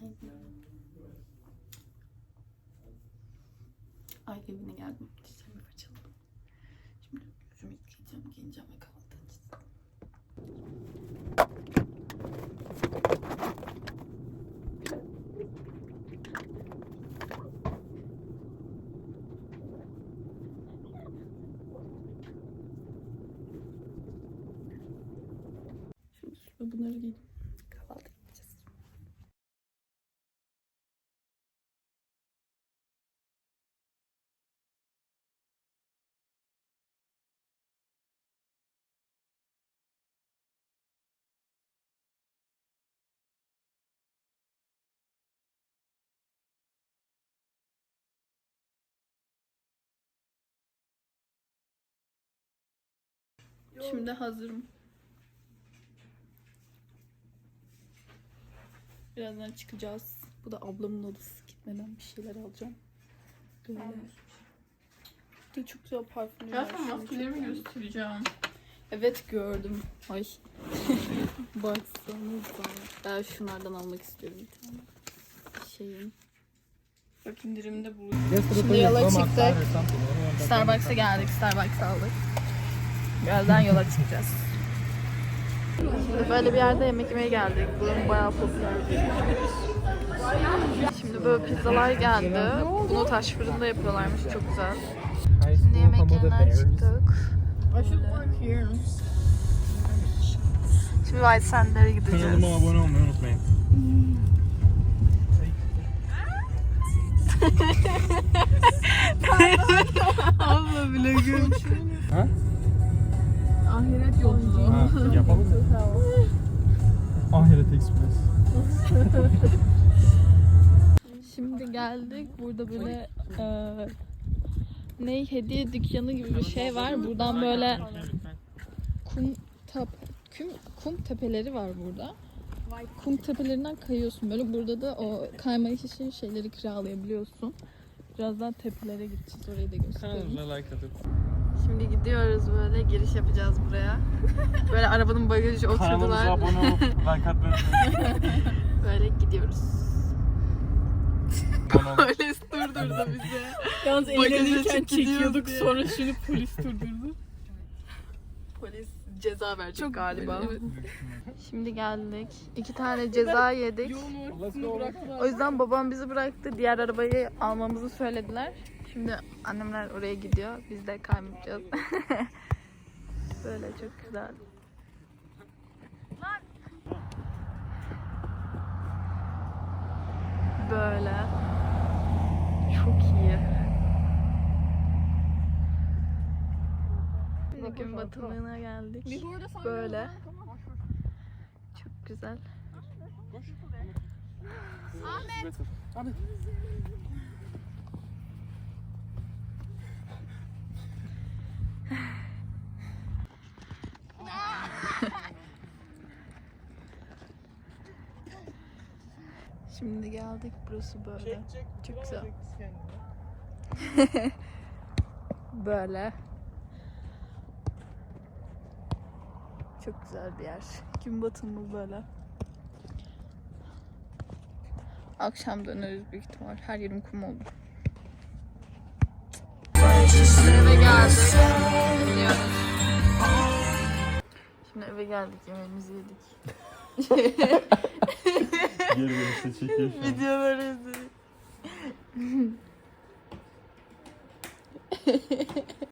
Ay evine geldim. Dişlerimi fırçaladım. Şimdi yüzümü yıkayacağım, giyineceğim ve kahvaltı edeceğiz. Şimdi bunları giydim. Şimdi hazırım. Birazdan çıkacağız. Bu da ablamın odası. Gitmeden bir şeyler alacağım. Böyle. Bir de çok güzel parfümler var. Zaten maskelerimi göstereceğim. Evet gördüm. Ay. Baksanıza. Ben şunlardan almak istiyorum bir tane. Şeyin. Bak indirimde bu. Şimdi yola çıktık. Starbucks'a geldik. Starbucks aldık. Birazdan yola çıkacağız. Böyle bir yerde yemek yemeye geldik. Buranın bayağı popüler. Şimdi böyle pizzalar geldi. Bunu taş fırında yapıyorlarmış. Çok güzel. Şimdi yemek yerinden çıktık. Şimdi White Sandler'e gideceğiz. Kanalıma abone olmayı unutmayın. Abla bile gül. Ha? Ahiret yolculuğu. Ha, yapalım mı? Ahiret Express. Şimdi geldik. Burada böyle eee ne hediye dükkanı gibi bir şey var. Buradan böyle kum tap kum, kum tepeleri var burada. Kum tepelerinden kayıyorsun böyle. Burada da o kaymak için şeyleri kiralayabiliyorsun. Birazdan tepelere gideceğiz. Orayı da göstereyim. Kanalımıza. Şimdi gidiyoruz böyle. Giriş yapacağız buraya. Böyle arabanın bagajı Kanalımıza oturdular. abone olup like atmayı. Böyle gidiyoruz. Polis durdurdu bizi. Yalnız Bagaja eğlenirken gidiyoruz çekiyorduk diye. sonra şimdi polis durdurdu. Polis ceza verecek galiba. Şimdi geldik. İki tane ceza yedik. Yolun ortasını bıraktılar. O yüzden babam bizi bıraktı. Diğer arabayı almamızı söylediler. Şimdi annemler oraya gidiyor. Biz de kaymayacağız. Böyle çok güzel. Böyle. Çok iyi. Gün batımına geldik. Böyle. Çok güzel. Hadi. Şimdi geldik. Burası böyle. Çok güzel. Böyle. Çok güzel bir yer. Gün batımı böyle. Akşam döneriz büyük ihtimal. Her yerim kum oldu. Eve geldik. Şimdi eve geldik. Yemeğimizi yedik. Geri dönüşte çekiyor şu. Videoları izledik.